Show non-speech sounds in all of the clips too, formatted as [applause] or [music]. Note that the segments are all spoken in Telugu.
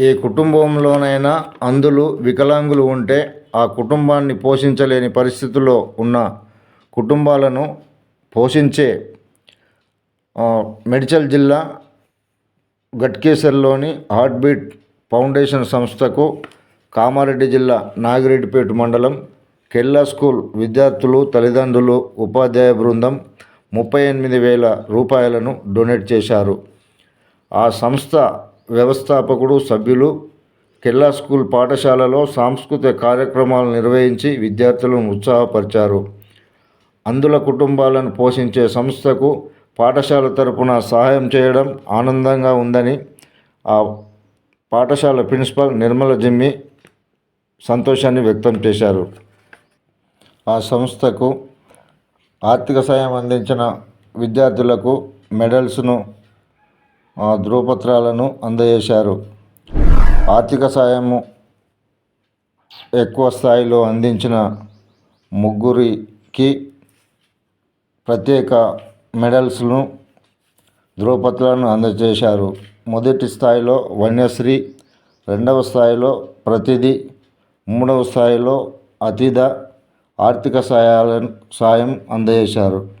ఏ కుటుంబంలోనైనా అందులో వికలాంగులు ఉంటే ఆ కుటుంబాన్ని పోషించలేని పరిస్థితుల్లో ఉన్న కుటుంబాలను పోషించే ఆ, మేడ్చల్ జిల్లా గట్కేసర్లోని హార్ట్ బీట్ ఫౌండేషన్ సంస్థకు కామారెడ్డి జిల్లా నాగిరెడ్డిపేట మండలం కెల్లా స్కూల్ విద్యార్థులు తల్లిదండ్రులు ఉపాధ్యాయ బృందం ముప్పై ఎనిమిది వేల రూపాయలను డొనేట్ చేశారు. ఆ సంస్థ వ్యవస్థాపకుడు సభ్యులు కెల్లా స్కూల్ పాఠశాలలో సాంస్కృతిక కార్యక్రమాలు నిర్వహించి విద్యార్థులను ఉత్సాహపరిచారు. అందుల కుటుంబాలను పోషించే సంస్థకు పాఠశాల తరపున సహాయం చేయడం ఆనందంగా ఉందని ఆ పాఠశాల ప్రిన్సిపల్ నిర్మల జిమ్మి సంతోషాన్ని వ్యక్తం చేశారు. ఆ సంస్థకు ఆర్థిక సాయం అందించిన విద్యార్థులకు మెడల్స్ను ఆ, ధృవపత్రాలను అందజేశారు. ఆర్థిక సాయము ఎక్కువ స్థాయిలో అందించిన ముగ్గురికి ప్రత్యేక మెడల్స్ను ధ్రువపత్రాలను అందజేశారు. మొదటి స్థాయిలో వన్యశ్రీ రెండవ స్థాయిలో ప్రతిదీ మూడవ స్థాయిలో అతిథ ఆర్థిక సహాయాలను సాయం అందజేశారు.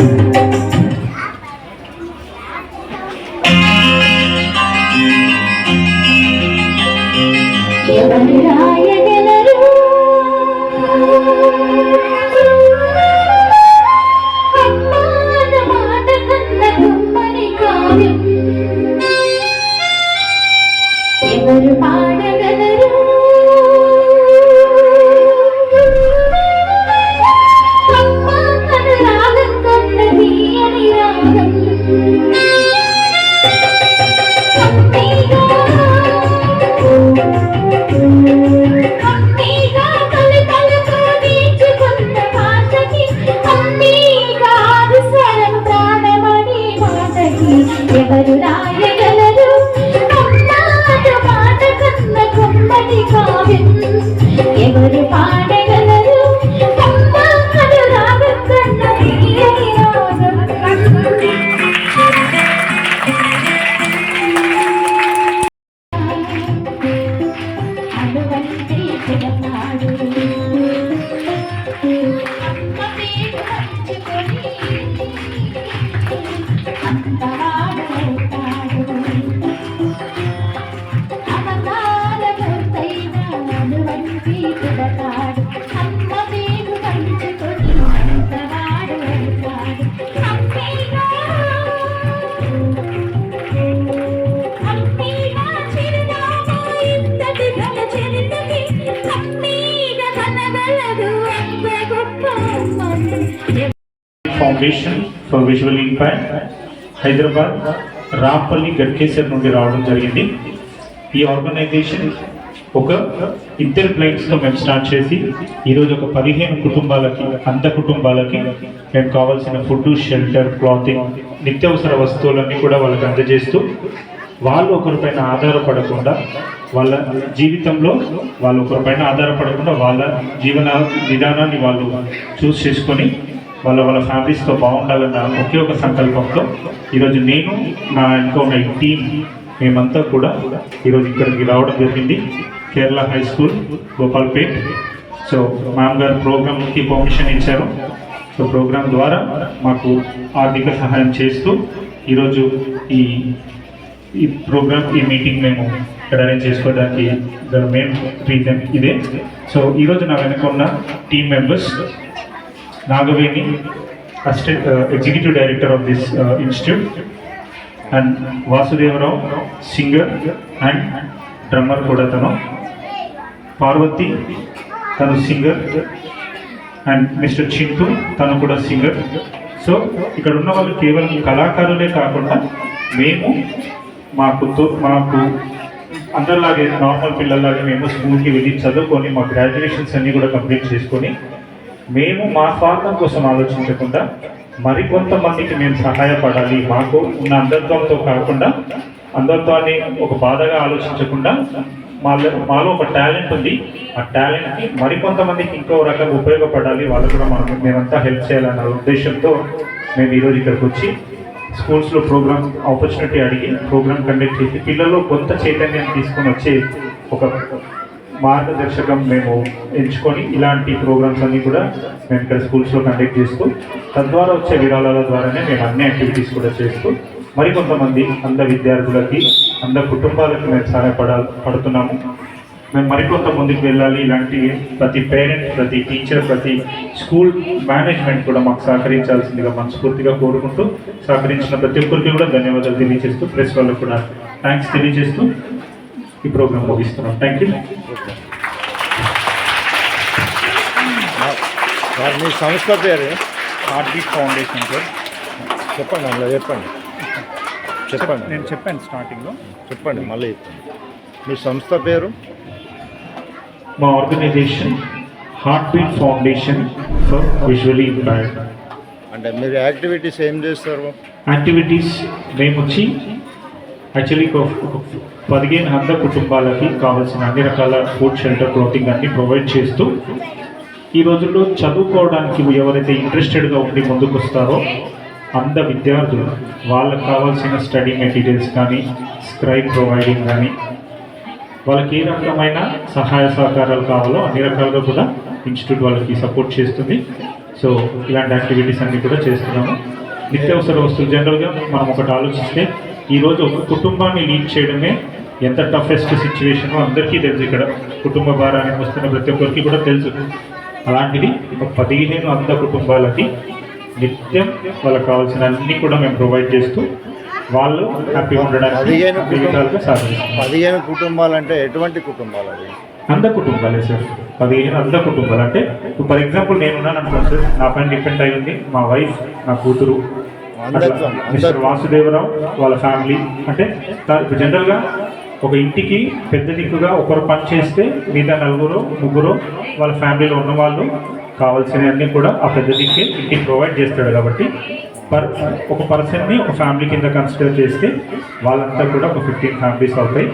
ఎవరు ఎవరు పాడగలరు foundation for visual impact Hyderabad Rampalli Ghatkesar నుండి రావడం జరిగింది. ఈ ఆర్గనైజేషన్ ఒక ఇద్దరు క్లయింట్స్తో మేము స్టార్ట్ చేసి ఈరోజు ఒక పదిహేను కుటుంబాలకి అంత కుటుంబాలకి మేము కావాల్సిన ఫుడ్ షెల్టర్ క్లాతింగ్ నిత్యావసర వస్తువులన్నీ కూడా వాళ్ళకి అందజేస్తూ వాళ్ళు ఒకరిపైన ఆధారపడకుండా వాళ్ళ జీవితంలో వాళ్ళు ఒకరిపైన ఆధారపడకుండా వాళ్ళ జీవన విధానాన్ని వాళ్ళు చూస్ చేసుకొని వాళ్ళ వాళ్ళ ఫ్యామిలీస్తో బాగుండాలన్న ఒకే ఒక సంకల్పంతో ఈరోజు నేను నా ఇంట్లో ఉన్న ఈ టీం మేమంతా కూడా ఈరోజు ఇక్కడికి రావడం జరిగింది. Kerala high school Gopalpet. So ma'am గారు ప్రోగ్రామ్కి పర్మిషన్ ఇచ్చారు. సో ప్రోగ్రామ్ ద్వారా మాకు ఆర్థిక సహాయం చేస్తూ ఈరోజు ఈ ఈ ప్రోగ్రామ్ ఈ మీటింగ్ మేము ఇక్కడ అరేంజ్ చేసుకోవడానికి మెయిన్ రీజన్ ఇదే. సో ఈరోజు నా వెనుక ఉన్న team members Nagaveni assistant executive director of this institute and Vasudeva Rao singer and drummer కూడా తను. పార్వతి తను సింగర్ అండ్ మిస్టర్ చింటూ తను కూడా సింగర్ సో ఇక్కడ ఉన్న వాళ్ళు కేవలం కళాకారులే కాకుండా మేము మాకు మాకు అందరిలాగే నార్మల్ పిల్లల్లాగే మేము స్కూల్కి వెళ్ళి చదువుకొని మా గ్రాడ్యుయేషన్స్ అన్నీ కూడా కంప్లీట్ చేసుకొని మేము మా స్వార్థం కోసం ఆలోచించకుండా మరికొంతమందికి మేము సహాయపడాలి. మాకు ఉన్న అంధత్వంతో కాకుండా అంధత్వాన్ని ఒక బాధగా ఆలోచించకుండా మాలో మాలో ఒక టాలెంట్ ఉంది. ఆ టాలెంట్కి మరికొంతమందికి ఇంకో రకంగా ఉపయోగపడాలి. వాళ్ళకు కూడా మనం మేమంతా హెల్ప్ చేయాలన్న ఉద్దేశంతో మేము ఈరోజు ఇక్కడికి వచ్చి స్కూల్స్లో ప్రోగ్రామ్ ఆపర్చునిటీ అడిగి ప్రోగ్రామ్ కండక్ట్ చేసి పిల్లల్లో కొంత చైతన్యం తీసుకొని వచ్చే ఒక మార్గదర్శకం మేము ఎంచుకొని ఇలాంటి ప్రోగ్రామ్స్ అన్నీ కూడా మేము ఇక్కడ స్కూల్స్లో కండక్ట్ చేస్తూ తద్వారా వచ్చే విరాళాల ద్వారానే మేము అన్ని యాక్టివిటీస్ కూడా చేస్తూ మరికొంతమంది అంధ విద్యార్థులకి అంధ కుటుంబాలకు మేము సహాయపడ పడుతున్నాము. మేము మరికొంత ముందుకు వెళ్ళాలి. ఇలాంటి ప్రతి పేరెంట్ ప్రతి టీచర్ ప్రతి స్కూల్ మేనేజ్మెంట్ కూడా మాకు సహకరించాల్సిందిగా మనస్ఫూర్తిగా కోరుకుంటూ సహకరించిన ప్రతి ఒక్కరికి కూడా ధన్యవాదాలు తెలియజేస్తూ ప్రెస్ వాళ్ళకు కూడా థ్యాంక్స్ తెలియజేస్తూ ఈ ప్రోగ్రామ్ ముగిస్తున్నాం. థ్యాంక్ యూ సార్ మీ సంస్థ పేరు? Heart beat foundation sir. చెప్పండి అందులో చెప్పండి. చెప్పండి. నేను చెప్పాను స్టార్టింగ్లో. చెప్పండి మళ్ళీ. మీ సంస్థ పేరు? మా organisation heart beat foundation for visually అంటే మీరు యాక్టివిటీస్ ఏం చేస్తారు? యాక్టివిటీస్ మేము వచ్చి యాక్చువల్లీ ఒక పదిహేను వంద కుటుంబాలకి కావాల్సిన అన్ని రకాల ఫుడ్ షెల్టర్ క్లోతింగ్ అన్ని ప్రొవైడ్ చేస్తూ ఈ రోజుల్లో చదువుకోవడానికి ఎవరైతే ఇంట్రెస్టెడ్గా ఉండి ముందుకు వస్తారో అంద విద్యార్థులు వాళ్ళకి కావాల్సిన స్టడీ మెటీరియల్స్ కానీ స్క్రైబ్ ప్రొవైడింగ్ కానీ వాళ్ళకి ఏ రకమైన సహాయ సహకారాలు కావాలో అన్ని రకాలుగా కూడా ఇన్స్టిట్యూట్ వాళ్ళకి సపోర్ట్ చేస్తుంది. సో ఇలాంటి యాక్టివిటీస్ అన్నీ కూడా చేస్తున్నాము. నిత్యావసర వస్తువులు జనరల్గా మనం ఒకటి ఆలోచిస్తే ఈరోజు ఒక కుటుంబాన్ని లీడ్ చేయడమే ఎంత టఫెస్ట్ సిచ్యువేషన్ అందరికీ తెలుసు ఇక్కడ. కుటుంబ భారాన్ని వస్తున్న ప్రతి ఒక్కరికి కూడా తెలుసు. అలాంటిది ఒక పదిహేను అంద కుటుంబాలకి నిత్యం వాళ్ళకి కావాల్సిన అన్ని కూడా మేము ప్రొవైడ్ చేస్తూ వాళ్ళు హ్యాపీగా ఉండడానికి పదిహేను కుటుంబాలు అంటే ఎటువంటి కుటుంబాలు అవి? అంద కుటుంబాలే సార్. పదిహేను అంద కుటుంబాలు. అంటే ఫర్ ఎగ్జాంపుల్ నేను ఉన్నాను అనుకోండి సార్. నా పైన డిపెండ్ అయి ఉంది. మా వైఫ్ నా కూతురు మిస్టర్ వాసుదేవరావు వాళ్ళ ఫ్యామిలీ. అంటే జనరల్గా ఒక ఇంటికి పెద్ద దిక్కుగా ఒకరు పని చేస్తే మిగతా నలుగురు ముగ్గురు వాళ్ళ ఫ్యామిలీలో ఉన్న వాళ్ళు కావాల్సినవన్నీ కూడా ఆ పెద్ద దిక్కే ఇంటికి ప్రొవైడ్ చేస్తాడు కాబట్టి పర్ ఒక పర్సన్ని ఒక ఫ్యామిలీ కింద కన్సిడర్ చేస్తే వాళ్ళంతా కూడా ఒక ఫిఫ్టీన్ ఫ్యామిలీస్ అవుతాయి.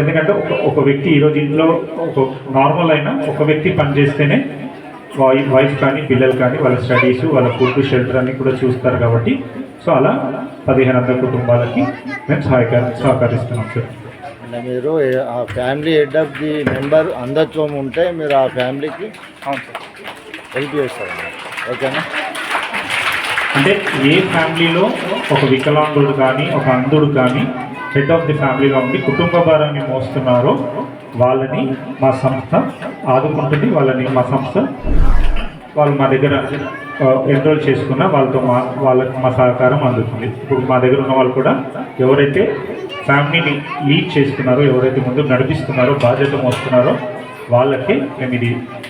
ఎందుకంటే ఒక ఒక వ్యక్తి ఈరోజు ఇంట్లో ఒక నార్మల్ అయినా ఒక వ్యక్తి పని చేస్తేనే వైఫ్ కానీ పిల్లలు కానీ వాళ్ళ స్టడీస్ వాళ్ళ ఫుడ్ షెల్టర్ అన్ని కూడా చూస్తారు కాబట్టి సో అలా పదిహేను వందల కుటుంబాలకి మేము సహాయక సహకరిస్తున్నాం సార్ అంటే మీరు ఆ family head of the member అంధత్వం ఉంటే మీరు ఆ ఫ్యామిలీకి అవును సార్ హెల్ప్ చేస్తారు. ఓకేనా? అంటే ఏ ఫ్యామిలీలో ఒక వికలాంగుడు కానీ ఒక అంధుడు కానీ హెడ్ ఆఫ్ ది ఫ్యామిలీగా ఉండి కుటుంబ భారాన్ని మోస్తున్నారో వాళ్ళని మా సంస్థ ఆదుకుంటుంది వాళ్ళని మా సంస్థ వాళ్ళు మా దగ్గర ఎన్రోల్ చేసుకున్న వాళ్ళతో మా వాళ్ళకి మా సహకారం అందుతుంది. ఇప్పుడు మా దగ్గర ఉన్న వాళ్ళు కూడా ఎవరైతే ఫ్యామిలీని లీడ్ చేస్తున్నారో ఎవరైతే ముందుకు నడిపిస్తున్నారో బాధ్యత మోస్తున్నారో వాళ్ళకే మేము ఇది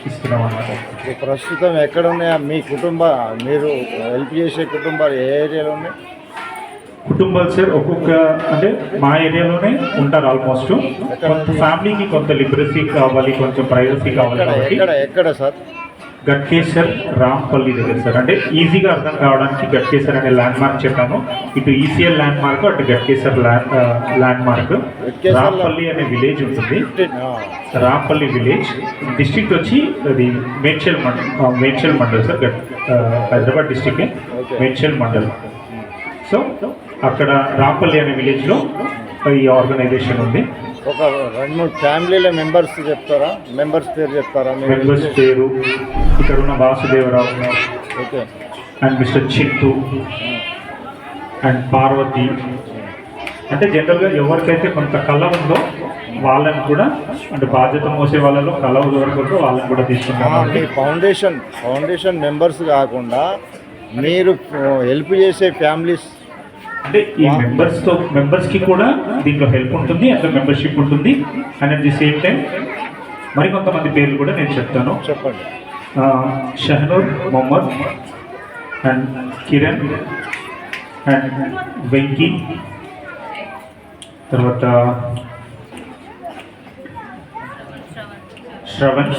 ఇస్తున్నాం అన్నమాట ప్రస్తుతం ఎక్కడ ఉన్నాయా మీ కుటుంబ మీరు హెల్ప్ చేసే కుటుంబాలు ఏ ఏరియాలో ఉన్నాయి? కుటుంబాలు సార్ ఒక్కొక్క అంటే మా ఏరియాలోనే ఉంటారు ఆల్మోస్ట్ కొంత ఫ్యామిలీకి కొంత లిబరసీ కావాలి కొంచెం ప్రైవసీ కావాలి ఎక్కడ సార్? గట్కేసర్ రాంపల్లి దగ్గర సార్. అంటే ఈజీగా అర్థం కావడానికి గట్కేసర్ అనే ల్యాండ్ మార్క్ చెప్పాను ఇటు ఈసీఎల్ ల్యాండ్ మార్క్ అటు గట్కేసర్ ల్యాండ్ మార్క్ గట్కేసర్ లో- రాంపల్లి అనే విలేజ్ ఉంటుంది. రాంపల్లి విలేజ్ డిస్ట్రిక్ట్ వచ్చి అది Medchal mandal Medchal mandal sir. Hyderabad Okay. Medchal mandal. So అక్కడ రాంపల్లి అనే విలేజ్లో ఈ ఆర్గనైజేషన్ ఉంది. ఒక రెండు మూడు ఫ్యామిలీల మెంబర్స్ చెప్తారా? మెంబర్స్ పేరు చెప్తారా? మీరు మెంబర్స్ పేరు ఇక్కడ ఉన్న Vasudeva Rao okay. And mister Chintu and Parvati. అంటే జనరల్గా ఎవరికైతే కొంత కళ ఉందో వాళ్ళని కూడా అంటే బాధ్యత మోసే వాళ్ళలో కళ ఎవరికి ఉందో వాళ్ళని కూడా తీసుకుంటాం. ఫౌండేషన్ ఫౌండేషన్ మెంబర్స్ కాకుండా మీరు హెల్ప్ చేసే ఫ్యామిలీస్ అంటే ఈ మెంబర్స్తో మెంబర్స్కి కూడా దీంట్లో హెల్ప్ ఉంటుంది అట్లా మెంబర్షిప్ ఉంటుంది. And at the same time మరికొంతమంది పేర్లు కూడా నేను చెప్తాను. చెప్పండి. Shahnoor Mohammed and Kiran and Venky. తర్వాత శ్రవణ్.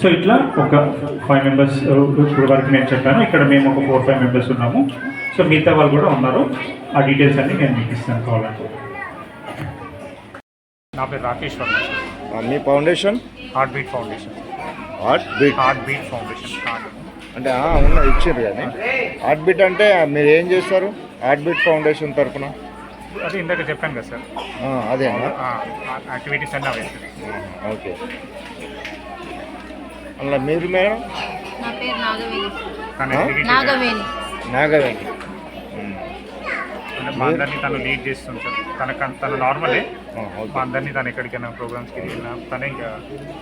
సో ఇట్లా ఒక ఫైవ్ మెంబర్స్ ఇప్పుడు వరకు నేను చెప్పాను. ఇక్కడ మేము ఒక ఫోర్ ఫైవ్ మెంబర్స్ ఉన్నాము. సో మిగతా వాళ్ళు కూడా ఉన్నారు. ఆ డీటెయిల్స్ అన్ని నేను మీకు ఇస్తాను కావాలంటే. నా పేరు రాకేష్ వర్మ. మీ foundation? Heart beat foundation heart beat heart beat foundation అంటే ఆ, ఉన్న ఇచ్చారు కానీ. హార్ట్ బీట్ అంటే మీరు ఏం చేస్తారు? హార్ట్ బీట్ ఫౌండేషన్ తరఫున అదే ఇందాక చెప్పాను కదా సార్. అదేనా యాక్టివిటీస్ అన్నీ. అవే ఓకే అలా మీరు మేడం? నా పేరు నాగవేణి. నాగవేణి. మా అందరినీ తను లీడ్ చేస్తుంది సార్. తనకు తను నార్మలే. మా అందరినీ తను ఎక్కడికైనా ప్రోగ్రామ్స్కి వెళ్ళినా తనే ఇంకా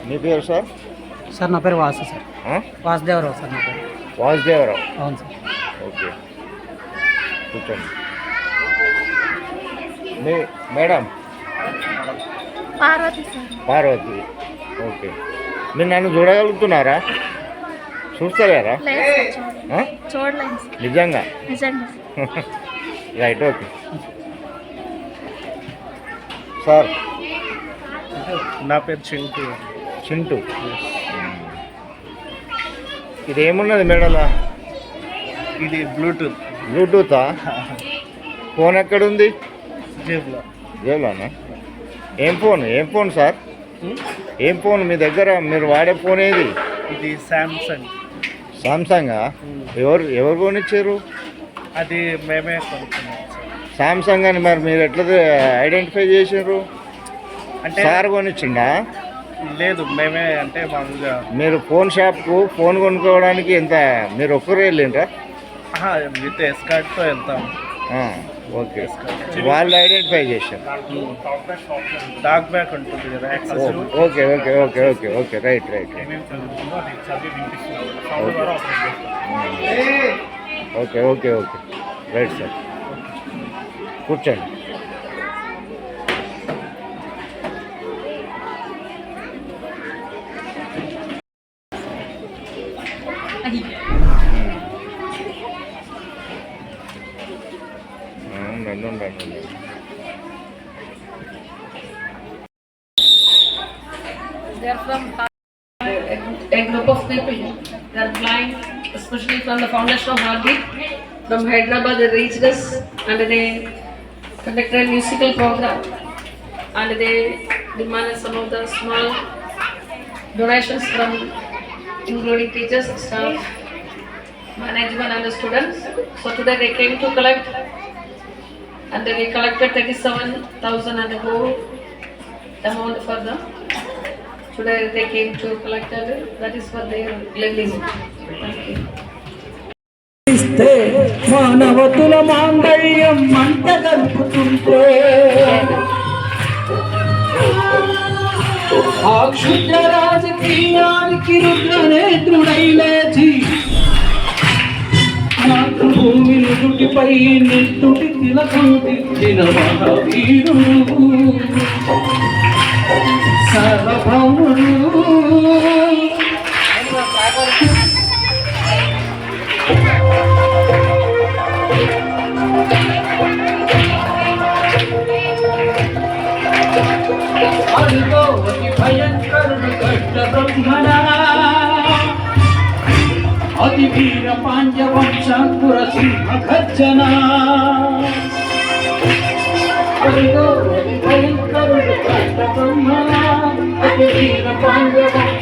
మీ పేరు సార్? సార్ నా పేరు వాసు సార్? వాసుదేవరావు సార్ నా పేరు. వాసుదేవరావు? అవును సార్. ఓకే. కూర్చోండి. మీ madam? Parvati sir. Parvati. Okay. మీరు నన్ను చూడగలుగుతున్నారా? చూస్తలేరా? నిజంగా? నిజంగా [laughs] రైట్ ఓకే సార్ నా పేరు చింటూ. చింటూ ఇది ఏమున్నది మేడలా ఇది బ్లూటూత్ బ్లూటూతా ఫోన్ ఎక్కడుంది? జేబులో. జేబులోనా? ఏం ఫోన్? ఏం ఫోన్ సార్? ఏం ఫోన్? మీ దగ్గర మీరు వాడే ఫోన్ ఏది? ఇది శాంసంగ్ సామ్సంగా ఎవరు ఎవరు కొనిచ్చారు? అది మేమే కొనుక్కున్నాం సార్ సామ్సంగ్ అని మరి మీరు ఎట్లా ఐడెంటిఫై చేసారు అంటే సార్ కొనిచ్చిండా? లేదు మేమే అంటే మామూలుగా మీరు ఫోన్ షాప్కు ఫోన్ కొనుక్కోవడానికి ఎంత మీరు ఒక్కరు వెళ్ళిండ్రా? ఆహా, విత్ ఎస్కార్ట్తో వెళ్తాం. ఆ, ఓకే. వాళ్ళు ఐడెంటిఫై చేశారు. డాక్ ఉంటుంది కదా ఓ, access okay okay okay okay okay right right right. ఏమేమి చదువుతుందో అది చదివి వినిపిస్తున్నారు సౌండ్ ద్వారా ఆపరేట్ చేస్తారు okay okay okay right sir కూర్చోండి ఆ, ఉండండి ఉండండి ఉండండి They're from a, a group of people. They're flying, Especially from the foundation of Heartbeat. From Hyderabad, they reached us and they conducted a musical program. And they demanded some of the small donations from including teachers, staff, management and the students. So today they came to collect and then we collected thirty-seven thousand and a whole amount for them. Today they came to collect that is for their livelihood. ఇస్తే మానవతుల మాంగళ్యం మంట కలుపుతుంటే. ఆ క్షుద్ర రాజకీయానికి రుద్రనేత్రుడై లేచి మాతృభూమిని దుటిపై నిట్టుటి తిలకం తెచ్చిన మహావీరుడు. సర్వభౌముడు. अल्पो अति भयंकर कष्ट ब्रह्मणा अति वीर पांड्य वंशांकुर सिंह खज्जना अल्पो अति भयंकर कष्ट ब्रह्मणा अति वीर पांड्य वंश